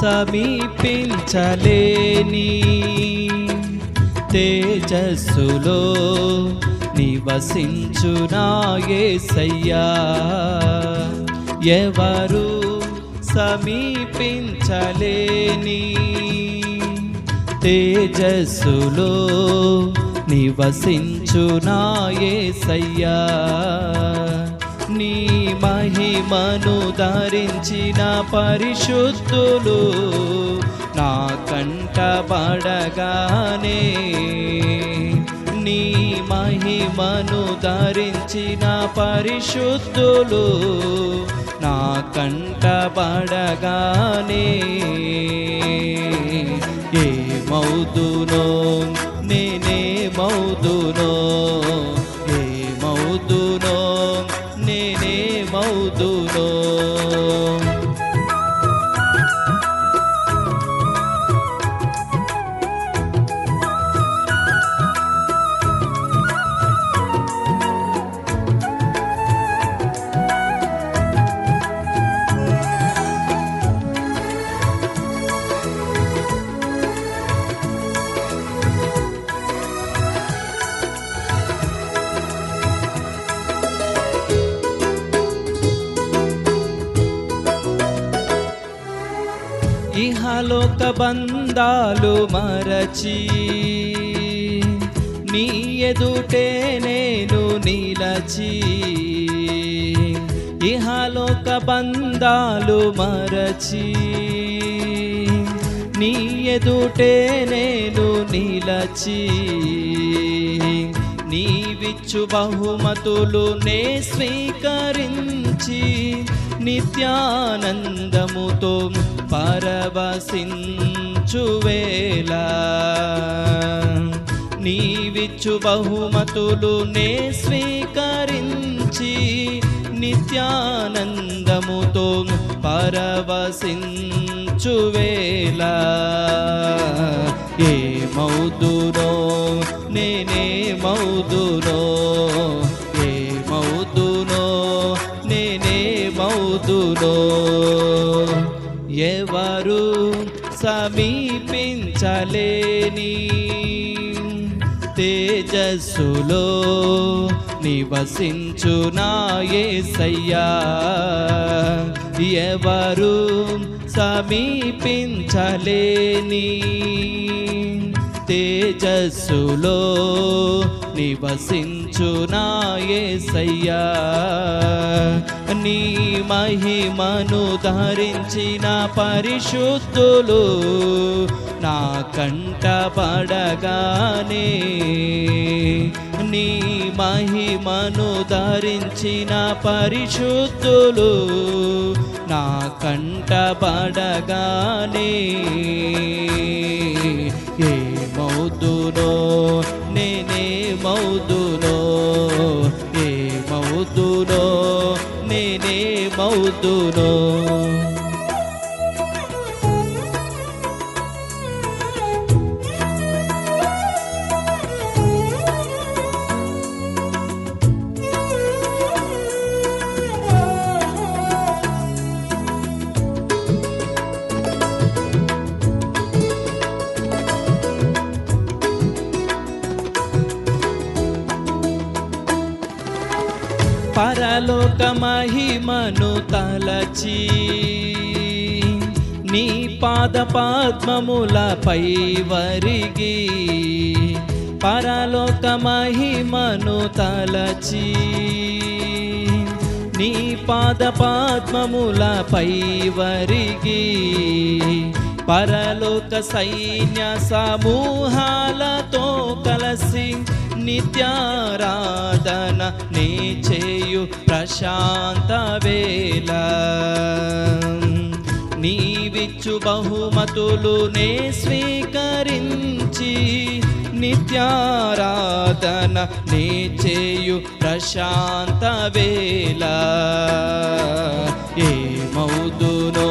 సమీపించలేని తేజస్సులో నివసించునాయేసయ్యా ఎవరు సమీపించలేని తేజస్సులో నివసించునాయేసయ్యా నీ మహిమను ధరించిన పరిశుద్ధులు నా కంటబడగానే నీ మహిమను ధరించిన పరిశుద్ధులు నా కంటబడగానే లోక బంధాలు మరచి నీ ఎదుటే నేను నీలచి ఇహలోక బంధాలు మరచి నీ ఎదుటే నేను నిలచి నీవిచ్చు బహుమతులు నే స్వీకరించి నిత్యానందముతో పరవసించువేళ నీవిచ్చు బహుమతులు నే స్వీకరించి నిత్యానందముతో పరవశించువేళ ఏ మౌదురో నేనే మౌదురో ఏ మౌదునో నేనే మౌదురో ఎవరు సమీపించలేని తేజస్సులో నివసించునాయేసయ్యా ఎవరు సమీపించలేని తేజస్సులో నివసించునాయేసయ్యా నీ మహిమను ధరించిన పరిశుద్ధులు నా కంటబడగానే నీ మహిమను ధరించిన పరిశుద్ధులు నా కంటబడగానే ఏ మౌదునో నేనే మౌదునో ఏ మౌదునో నేనే మౌదునో పరలోక మహిమను తలచి నీ పాద పద్మములపై వరిగి పరలోక మహిమను తలచి నీ పాద పద్మములపై వరిగి పరలోక సైన్య సమూహాలతో కలసి నిత్యారాధన నే చేయు ప్రశాంత వేళ. నీవిచ్చు బహుమతులు నే స్వీకరించి నిత్యారాధన నే చేయు ప్రశాంత వేళ. ఏ మౌదునో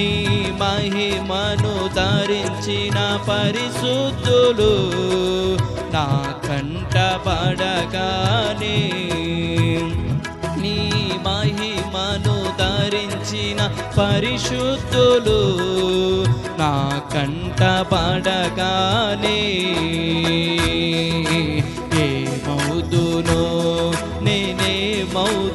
నీ మహిమను ధరించిన పరిశుద్ధులు నా కంటపడగానే. నీ మహిమను ధరించిన పరిశుద్ధులు నా కంట పడగానే ఏ నేనే మౌ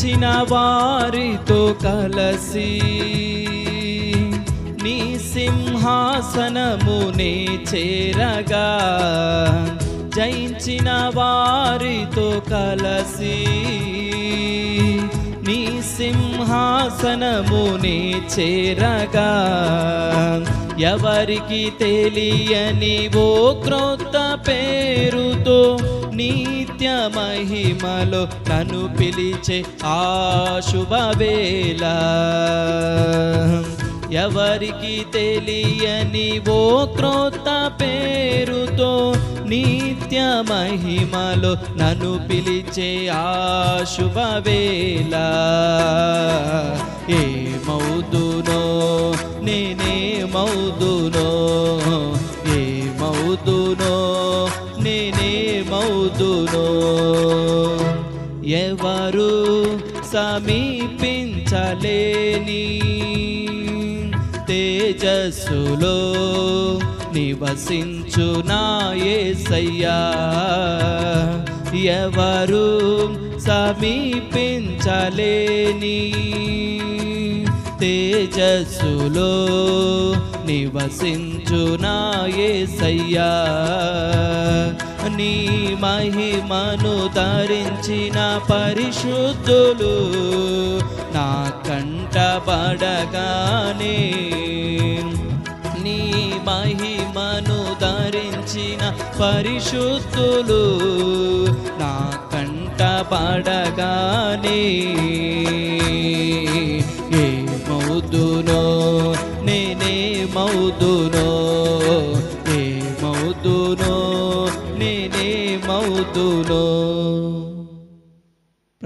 జయించిన వారితో కలసి నీ సింహాసనమునే చేరగా జయించిన వారితో కలసి నీ సింహాసనమునే చేరగా ఎవరికి తెలియని ఓ క్రోత్ పేరుతో నిత్య మహిమలో నన్ను పిలిచే ఆ శుభవేళ. ఎవరికి తెలియని ఓ క్రోత పేరుతో నిత్య మహిమలో నన్ను పిలిచే ఆ శుభవేళ. ఏ మౌదునో నేనే మౌదునో నేనే మౌదునో ఎవరు సమీపించలేని తేజస్సులో నివసించు నా యేసయ్యా ఎవరు సమీపించలేని తేజస్సులో నివసించునా నా నీ మహిమను ధరించిన పరిశుద్ధులు నా కంటపడగానే. నీ మహిమను ధరించిన పరిశుద్ధులు నా కంట